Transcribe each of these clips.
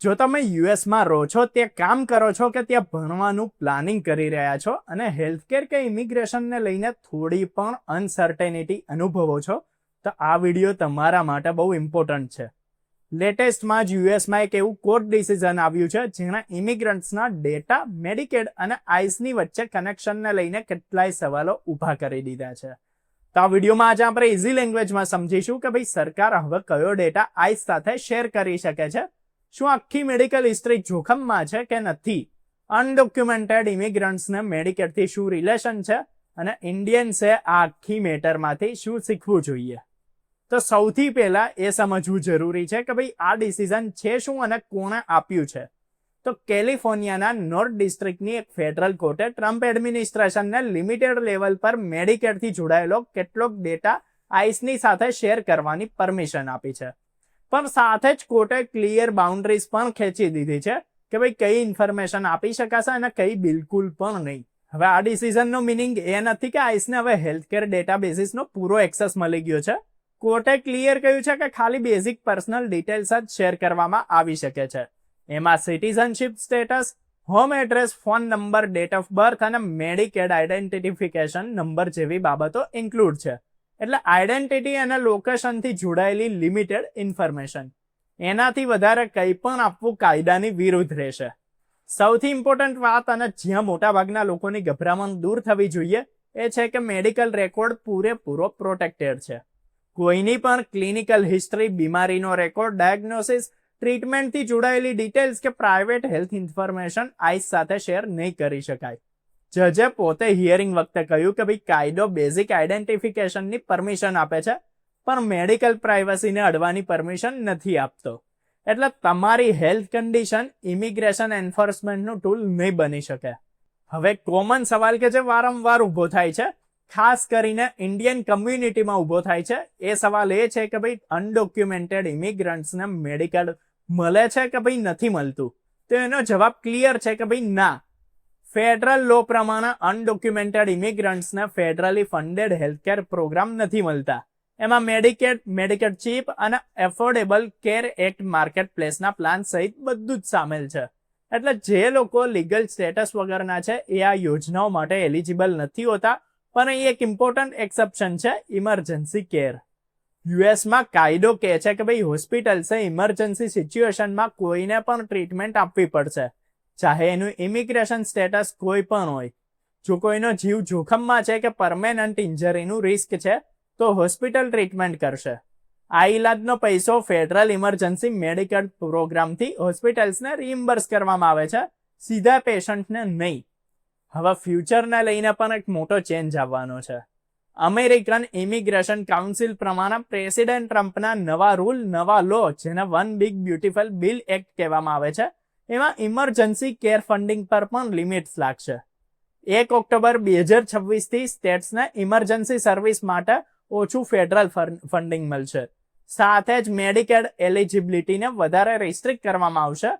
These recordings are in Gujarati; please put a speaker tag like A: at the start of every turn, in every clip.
A: જો તમે યુએસમાં રહો છો તે કામ કરો છો કે ત્યાં ભણવાનું પ્લાનિંગ કરી રહ્યા છો અને હેલ્થકેર કે ઇમિગ્રેશનને લઈને થોડી પણ અનસર્ટેનિટી અનુભવો છો, તો આ વીડિયો તમારા માટે બહુ ઇમ્પોર્ટન્ટ છે. લેટેસ્ટમાં જ યુએસમાં એક એવું કોર્ટ ડિસિઝન આવ્યું છે જેણે ઇમિગ્રન્ટ્સના ડેટા મેડિકેડ અને આઈસની વચ્ચે કનેક્શનને લઈને કેટલાય સવાલો ઊભા કરી દીધા છે. તો આ વિડીયોમાં આજે આપણે ઇઝી લેંગ્વેજમાં સમજીશું કે ભાઈ સરકાર હવે કયો ડેટા આઈસ સાથે શેર કરી શકે છે શું આખી મેડિકલ હિસ્ટ્રી જોખમમાં છે કે નથી? અનડોક્યુમેન્ટેડ ઇમિગ્રન્ટ્સને મેડિકેટથી શું રિલેશન છે? અને ઇન્ડિયન્સે આ આખી મેટરમાંથી શું શીખવું જોઈએ? તો સૌથી પહેલા એ સમજવું જરૂરી છે કે ભાઈ આ ડિસિઝન છે શું અને કોણે આપ્યું છે? તો કેલિફોર્નિયાના નોર્થ ડિસ્ટ્રિક્ટની એક ફેડરલ કોર્ટે ટ્રમ્પ એડમિનિસ્ટ્રેશનને લિમિટેડ લેવલ પર મેડિકેરથી જોડાયેલો કેટલોક ડેટા આઈસની સાથે શેર કરવાની પરમિશન આપી છે. પણ સાથે જ કોર્ટે ક્લિયર બાઉન્ડ્રીઝ પણ ખેંચી દીધી છે કે ભાઈ કઈ ઇન્ફોર્મેશન આપી શકાશે અને કઈ બિલકુલ પણ નહીં. હવે આ ડિસિઝનનો મિનિંગ એ નથી કે આઈસને હવે હેલ્થકેર ડેટા બેઝિસનો પૂરો એક્સેસ મળી ગયો છે. કોર્ટે ક્લિયર કહ્યું છે કે ખાલી બેઝિક પર્સનલ ડિટેલ્સ જ શેર કરવામાં આવી શકે છે. એમાં citizenship status home address phone number date of birth અને મેડિકેડ આઈડેન્ટિફિકેશન નંબર જેવી બાબતો ઇન્ક્લુડ છે. એટલે આઈડેન્ટિટી અને લોકેશનથી જોડાયેલી લિમિટેડ ઇન્ફોર્મેશન એનાથી વધારે કંઈ પણ આપવું કાયદાની વિરુદ્ધ રહેશે. સૌથી ઇમ્પોર્ટન્ટ વાત અને જ્યાં મોટાભાગના લોકોની ગભરામણ દૂર થવી જોઈએ, એ છે કે મેડિકલ રેકોર્ડ પૂરેપૂરો પ્રોટેક્ટેડ છે. કોઈની પણ ક્લિનિકલ હિસ્ટ્રી બીમારીનો રેકોર્ડ ડાયગ્નોસિસ ટ્રીટમેન્ટથી જોડાયેલી ડિટેલ્સ કે પ્રાઇવેટ હેલ્થ ઇન્ફોર્મેશન આઈસ સાથે શેર નહીં કરી શકાય. જજે પોતે હિયરિંગ વખતે કહ્યું કે ભાઈ કાયદો બેઝિક આઈડેન્ટિફિકેશનની પરમિશન આપે છે, પણ મેડિકલ પ્રાઇવસીને અડવાની પરમિશન નથી આપતો. એટલે તમારી હેલ્થ કન્ડિશન ઇમિગ્રેશન એન્ફોર્સમેન્ટનું ટૂલ નહીં બની શકે. હવે કોમન સવાલ કે જે વારંવાર ઊભો થાય છે, ખાસ કરીને ઇન્ડિયન કમ્યુનિટીમાં ઊભો થાય છે, એ સવાલ એ છે કે ભાઈ અનડોક્યુમેન્ટેડ ઇમિગ્રન્ટ્સને મેડિકલ મળે છે કે ભાઈ નથી મળતું? તો એનો જવાબ ક્લિયર છે કે ભાઈ ના. ફેડરલ લો પ્રમાણે અનડોક્યુમેન્ટેડ ઇમિગ્રન્ટ્સને ફેડરલી ફંડેડ હેલ્થકેર પ્રોગ્રામ નથી મળતા. એમાં મેડિકેટ મેડિકેટ ચીપ અને એફોર્ડેબલ કેર એક્ટ માર્કેટ પ્લેસના પ્લાન સહિત બધું જ સામેલ છે. એટલે જે લોકો લીગલ સ્ટેટસ વગરના છે, એ આ યોજનાઓ માટે એલિજિબલ નથી હોતા, પણ એ એક ઇમ્પોર્ટન્ટ એક્સેપ્શન છે ઇમરજન્સી કેર યુએસમાં કાયદો કહે છે કે ભાઈ હોસ્પિટલ્સે ઇમરજન્સી સિચ્યુએશનમાં કોઈને પણ ટ્રીટમેન્ટ આપવી પડશે. ચાહે એનું ઇમિગ્રેશન સ્ટેટસ કોઈ પણ હોય. જો કોઈનો જીવ જોખમમાં છે કે પરમેનન્ટ ઇન્જરીનું રિસ્ક છે, તો હોસ્પિટલ ટ્રીટમેન્ટ કરશે. આ ઇલાજનો પૈસો ફેડરલ ઇમરજન્સી મેડિકલ પ્રોગ્રામથી હોસ્પિટલ્સને રિમ્બર્સ કરવામાં આવે છે. સીધા પેશન્ટને નહીં. હવે ફ્યુચરને લઈને પણ એક મોટો ચેન્જ આવવાનો છે. અમેરિકન ઇમિગ્રેશન કાઉન્સિલ પ્રમાણે પ્રેસિડેન્ટ ટ્રમ્પના નવા રૂલ નવા લો જેને one big beautiful bill act કહેવામાં આવે છે એમાં ઇમરજન્સી કેર ફંડિંગ પર પણ લિમિટ્સ લાગશે. એક ઓક્ટોબર બે હજાર છવ્વીસથી સ્ટેટ્સને ઇમરજન્સી સર્વિસ માટે ઓછું ફેડરલ ફંડિંગ મળશે. સાથે જ મેડિકેડ એલિજિબિલિટીને વધારે રિસ્ટ્રિક્ટ કરવામાં આવશે.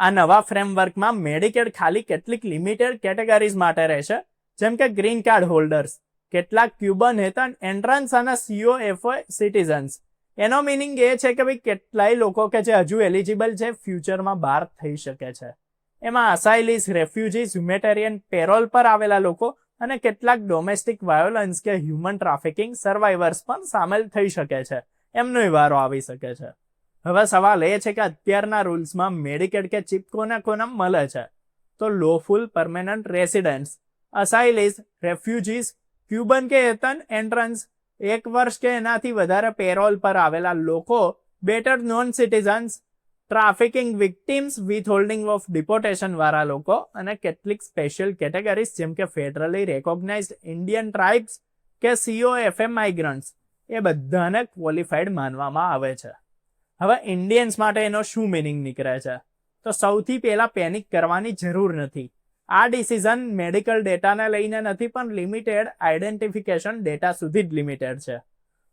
A: આ નવા ફ્રેમવર્કમાં મેડિકેડ ખાલી કેટલીક લિમિટેડ કેટેગરીઝ માટે રહેશે, જેમ કે ગ્રીન કાર્ડ હોલ્ડર્સ કેટલાક ક્યુબન હેતન એન્ટ્રન્સ અને સીઓએફઓ સિટીઝન્સ એનો મિનિંગ એ છે કે ભાઈ કેટલાય લોકો કે જે હજુ એલિજિબલ છે ફ્યુચરમાં બહાર થઈ શકે છે. એમાં અસાઇલીસ રેફ્યુજીસ હ્યુમેટેરિયન પેરોલ પર આવેલા લોકો અને કેટલાક ડોમેસ્ટિક વાયોલન્સ કે હ્યુમન ટ્રાફિકિંગ સર્વાઈવર્સ પણ સામેલ થઈ શકે છે. એમનો વારો આવી શકે છે. હવે સવાલ એ છે કે અત્યારના રૂલ્સમાં મેડિકેડ કે ચીપ કોને કોને મળે છે? તો lawful permanent residents asylees refugees Cuban કે એતન એન્ટ્રન્સ એક વર્ષ કે એનાથી વધારે પેરોલ પર આવેલા લોકો battered non citizens trafficking victims withholding of deportation વાળા લોકો અને કેટલીક સ્પેશિયલ કેટેગરીઝ જેમ કે ફેડરલી રેકોગ્નાઇઝ ઇન્ડિયન ટ્રાઇબ્સ કે સીઓ એફએમ માઇગ્રન્ટ્સ એ બધાને ક્વોલિફાઈડ માનવામાં આવે છે. હવે ઇન્ડિયન્સ માટે એનો શું મિનિંગ નીકળે છે? તો સૌથી પહેલા પેનિક કરવાની જરૂર નથી. આ ડિસિઝન મેડિકલ ડેટાને લઈને નથી, પણ લિમિટેડ આઈડેન્ટિફિકેશન ડેટા સુધી જ લિમિટેડ છે.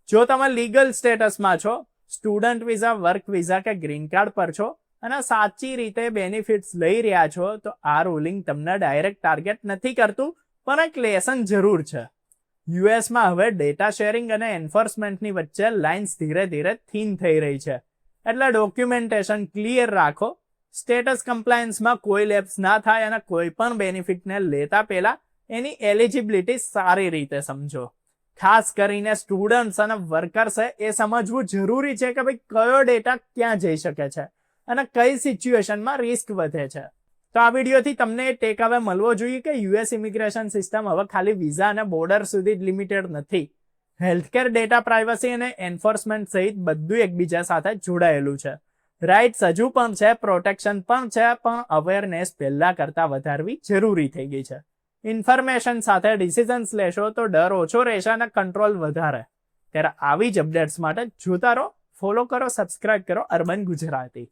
A: જો તમે લીગલ સ્ટેટસમાં છો સ્ટુડન્ટ વિઝા વર્ક વિઝા કે ગ્રીન કાર્ડ પર છો અને સાચી રીતે બેનિફિટ્સ લઈ રહ્યા છો, તો આ રૂલિંગ તમને ડાયરેક્ટ ટાર્ગેટ નથી કરતું, પણ એક લેસન જરૂર છે. યુએસમાં હવે ડેટા શેરિંગ અને એન્ફોર્સમેન્ટની વચ્ચે લાઇન્સ ધીરે ધીરે થીન થઈ રહી છે. એટલે ડોક્યુમેન્ટેશન ક્લિયર રાખો સ્ટેટસ કમ્પ્લાયન્સમાં કોઈ લેપ્સ ના થાય અને કોઈ પણ બેનિફિટને લેતા પહેલા એની એલિજિબિલિટી સારી રીતે સમજો. ખાસ કરીને સ્ટુડન્ટ્સ અને વર્કર્સે એ સમજવું જરૂરી છે કે ભાઈ કયો ડેટા ક્યાં જઈ શકે છે અને કઈ સિચ્યુએશનમાં રિસ્ક વધે છે. તો આ વિડીયોથી તમને ટેક અવે મળવો જોઈએ કે યુએસ ઇમિગ્રેશન સિસ્ટમ હવે ખાલી વિઝા અને બોર્ડર સુધી જ લિમિટેડ નથી. હેલ્થકેર ડેટા પ્રાઇવસી અને એન્ફોર્સમેન્ટ સહિત બધું એકબીજા સાથે જોડાયેલું છે. રાઇટ્સ હજુ પણ છે પ્રોટેક્શન પણ છે, પણ અવેરનેસ પહેલાં કરતાં વધારવી જરૂરી થઈ ગઈ છે. ઇન્ફોર્મેશન સાથે ડિસિઝન્સ લેશો તો ડર ઓછો રહેશે અને કંટ્રોલ વધારે. ત્યારે આવી જ અપડેટ્સ માટે જોતા રહો ફોલો કરો સબસ્ક્રાઇબ કરો, અર્બન ગુજરાતી.